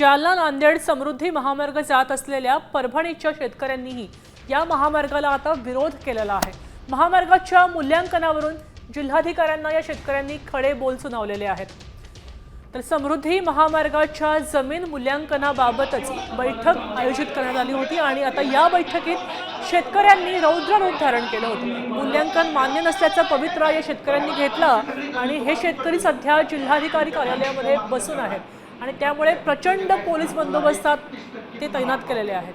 जालना नांदेड समृद्धी महामार्ग जात असलेल्या परभणीच्या शेतकऱ्यांनीही या महामार्गाला आता विरोध केलेला आहे. महामार्गाच्या मूल्यांकनावरून जिल्हाधिकाऱ्यांना या शेतकऱ्यांनी खडे बोल सुनावलेले आहेत. तर समृद्धी महामार्गाच्या जमीन मूल्यांकनाबाबतच बैठक आयोजित करण्यात आली होती आणि आता या बैठकीत शेतकऱ्यांनी रौद्र रूप धारण केलं होतं. मूल्यांकन मान्य नसल्याचा पवित्रा या शेतकऱ्यांनी घेतला आणि हे शेतकरी सध्या जिल्हाधिकारी कार्यालयामध्ये बसून आहेत. आणि त्यामुळे प्रचंड पोलीस बंदोबस्तात ते तैनात केलेले आहेत.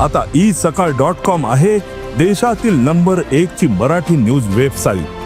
आता ई सकाळ डॉट कॉम आहे देशातील नंबर एक ची मराठी न्यूज वेबसाईट